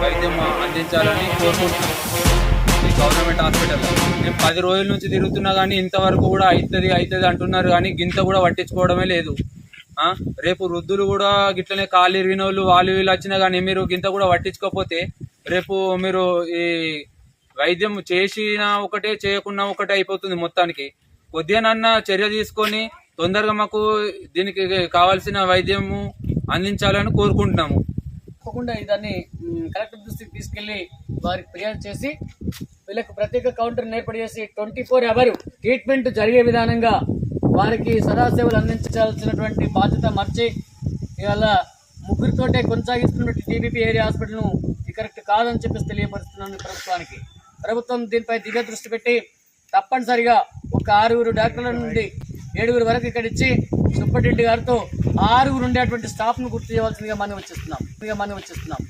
వైద్యం అందించాలని కోరుకుంటున్నాం ఈ గవర్నమెంట్ హాస్పిటల్ నేను పది రోజుల నుంచి తిరుగుతున్నా కానీ ఇంతవరకు కూడా అవుతుంది అవుతుంది అంటున్నారు కానీ గింత కూడా పట్టించుకోవడమే లేదు. రేపు వృద్ధులు కూడా గిట్లనే కాలు ఇరిగిన వాళ్ళు వాళ్ళు వీళ్ళు వచ్చినా కానీ మీరు గింత కూడా పట్టించుకోకపోతే రేపు మీరు ఈ వైద్యం చేసినా ఒకటే చేయకున్నా ఒకటే అయిపోతుంది మొత్తానికి. కొద్దిగానన్నా చర్య తీసుకొని తొందరగా మాకు దీనికి కావాల్సిన వైద్యము అందించాలని కోరుకుంటున్నాము. తప్పకుండా దాన్ని కలెక్టర్ దృష్టికి తీసుకెళ్ళి వారికి ఫిర్యాదు చేసి వీళ్ళకు ప్రత్యేక కౌంటర్ ఏర్పాటు చేసి ట్వంటీ ఫోర్ అవర్ ట్రీట్మెంట్ జరిగే విధానంగా వారికి సదాసేవలు అందించాల్సినటువంటి బాధ్యత మర్చి ఇవాళ ముగ్గురితోటే కొనసాగిస్తున్నటువంటి టీబీపీ ఏరియా హాస్పిటల్ను కరెక్ట్ కాదని చెప్పేసి తెలియపరుస్తున్నాను ప్రభుత్వానికి. ప్రభుత్వం దీనిపై దిగ దృష్టి పెట్టి తప్పనిసరిగా ఒక ఆరుగురు డాక్టర్ల నుండి ఏడుగురు వరకు ఇక్కడ ఇచ్చి సుబ్బరెడ్డి గారితో ఆరుగురు ఉండేటువంటి స్టాఫ్ను గుర్తు చేయవలసిందిగా మనం వచ్చేస్తున్నాం మనం వచ్చేస్తున్నాం